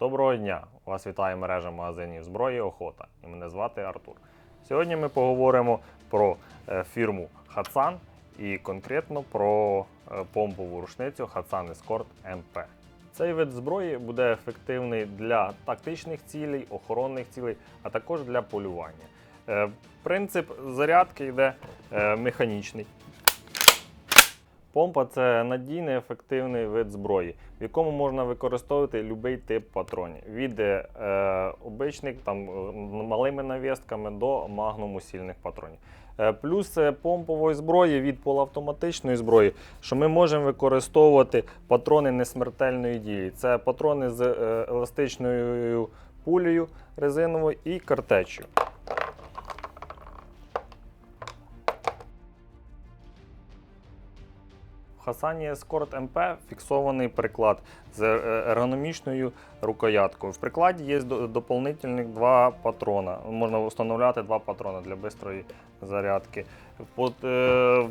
Доброго дня! Вас вітає мережа магазинів зброї Охота і мене звати Артур. Сьогодні ми поговоримо про е, фірму Хатсан і конкретно про е, помпову рушницю Хатсан Escort MP. Цей вид зброї буде ефективний для тактичних цілей, охоронних цілей, а також для полювання. Е, Принцип зарядки йде механічний. Помпа це надійний ефективний вид зброї, в якому можна використовувати будь-який тип патронів від е, обичних там, е, малими навістками до магнумусільних патронів. Е, плюс е, помпової зброї від полуавтоматичної зброї, що ми можемо використовувати патрони несмертельної дії. Це патрони з е, еластичною пулею резиновою і картечю. В Хасані Escort MP фіксований приклад з е, ергономічною рукояткою. В прикладі є до- доповнительних два патрона. Можна встановляти два патрони для швидкої зарядки. Под, е,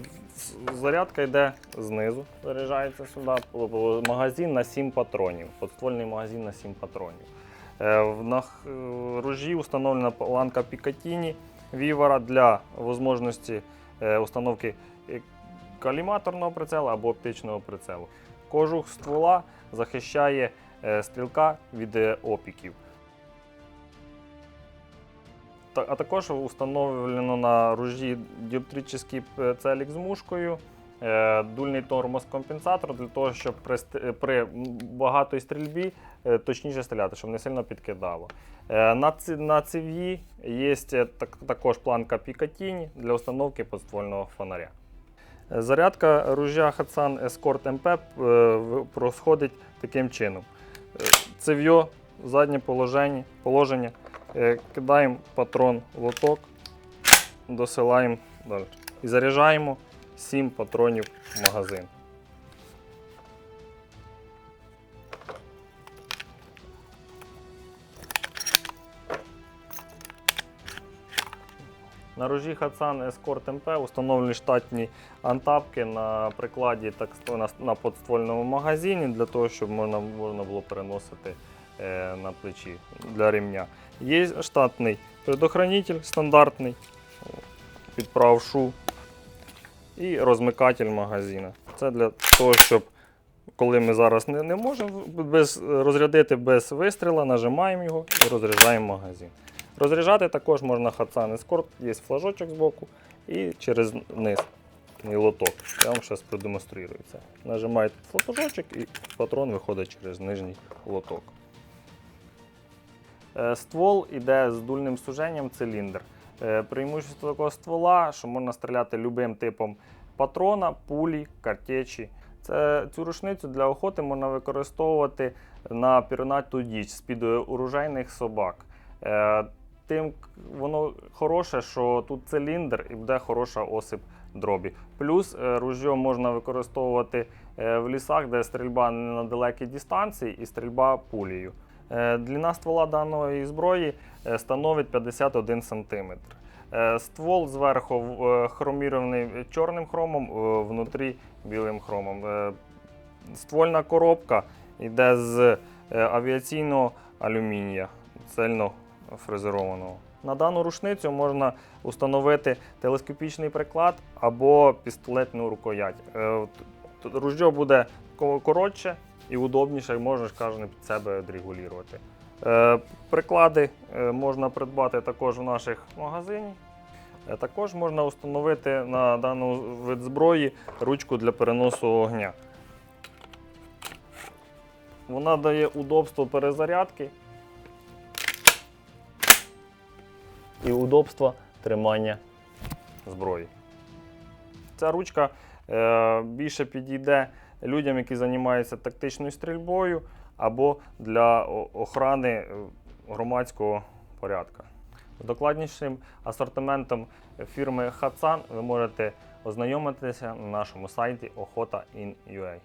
зарядка йде знизу, заряджається сюди. Магазин на 7 патронів. Подствольний магазин на 7 патронів. Е, На е, ружі встановлена планка Пікатіні Вівара для можливості е, установки каліматорного прицелу або оптичного прицелу. Кожух ствола захищає е, стрілка від е, опіків. А також встановлено на ружі діоптричний целік з мушкою, е, дульний тормоз-компенсатор для того, щоб при, при стрільбі е, точніше стріляти, щоб не сильно підкидало. Е, На, на цев'ї є е, також планка Пікатіні для установки подствольного фонаря. Зарядка ружя Hatsan Escort MP е, проходить таким чином. Е, Цев'йо, заднє положення, положення, кидаємо патрон в лоток, досилаємо і заряджаємо 7 патронів в магазин. На ружі Hatsan Escort MP встановлені штатні антапки на прикладі так, на, подствольному магазині для того, щоб можна, можна було переносити е, на плечі для ремня. Є штатний предохранитель стандартний під правшу і розмикатель магазина. Це для того, щоб коли ми зараз не, не можемо без, розрядити без вистріла, нажимаємо його і розряджаємо магазин. Розряджати також можна Hatsan Escort, є флажочок збоку і через низ і лоток. Я вам зараз продемонструю це. Нажимаєте флажочок і патрон виходить через нижній лоток. Е, Ствол іде з дульним суженням циліндр. Е, Преимущество такого ствола, що можна стріляти любим типом патрона, пулі, картечі. Це, цю рушницю для охоти можна використовувати на пірнату діч з-під урожайних собак. Тим воно хороше, що тут циліндр і буде хороша осип дробі. Плюс е, ружьо можна використовувати е, в лісах, де стрільба не на далекій дистанції і стрільба пулею. Е, Длина ствола даної зброї становить 51 см. Ствол зверху хромірований чорним хромом, внутрі білим хромом. Ствольна коробка йде з авіаційного алюмінія, цельно фрезерованого. На дану рушницю можна установити телескопічний приклад або пістолетну рукоять. Е, Ружьо буде коротше і удобніше, можна кожен під себе відрегулювати. Е, Приклади е, можна придбати також в наших магазині. Також можна установити на дану вид зброї ручку для переносу огня. Вона дає удобство перезарядки і удобство тримання зброї. Ця ручка е, більше підійде людям, які займаються тактичною стрільбою або для охорони е, громадського порядку. З докладнішим асортиментом фірми Hatsan ви можете ознайомитися на нашому сайті Охота.in.ua.